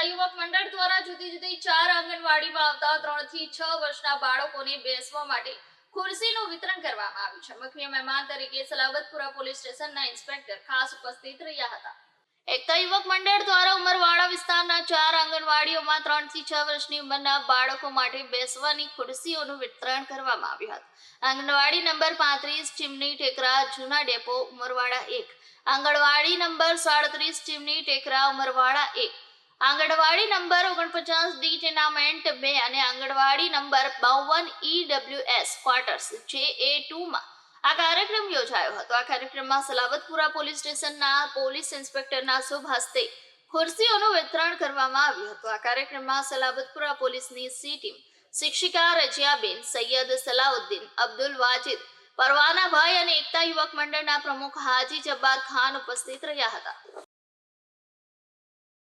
એકતા યુવક મંડળ દ્વારા જુદી જુદી ચાર આંગણવાડીમાં આવતા ત્રણથી છ વર્ષના બાળકોને બેસવા માટે ખુરશીનું વિતરણ કરવામાં આવ્યું છે. મુખ્ય મહેમાન તરીકે સલાબતપુરા પોલીસ સ્ટેશનના ઇન્સ્પેક્ટર ખાસ ઉપસ્થિત રહ્યા હતા. એકતા યુવક મંડળ દ્વારા ઉમરવાડા વિસ્તારના ચાર આંગણવાડીઓમાં ત્રણથી છ વર્ષની ઉંમરના બાળકો માટે બેસવાની ખુરશીઓનું વિતરણ કરવામાં આવ્યું હતું. આંગણવાડી નંબર પાંત્રીસ ચીમની ટેકરા જૂના ડેપો ઉમરવાડા એક. આંગણવાડી નંબર સાડત્રીસ ચીમની ટેકરા ઉમરવાડા એક. આંગણવાડી નંબર ઓગણપચાસ ડી ટેનામેન્ટ બે અને આંગણવાડી નંબર બાવન ઈડબ્લ્યુએસ ક્વાર્ટર્સ જે એ ટુમાં આ કાર્યક્રમ યોજાયો હતો. આ કાર્યક્રમમાં સલાબતપુરા પોલીસ સ્ટેશનના પોલીસ ઇન્સ્પેક્ટરના શુભ હસ્તે ખુરશીઓનું વિતરણ કરવામાં આવ્યું હતું. આ કાર્યક્રમમાં સલાબતપુરા પોલીસની સી ટીમ શિક્ષિકા રજિયાબેન, સૈયદ સલાઉદ્દીન, અબ્દુલ વાજિદ, પરવાનાભાઈ અને એકતા યુવક મંડળના પ્રમુખ હાજી જબ્બાર ખાન ઉપસ્થિત રહ્યા હતા.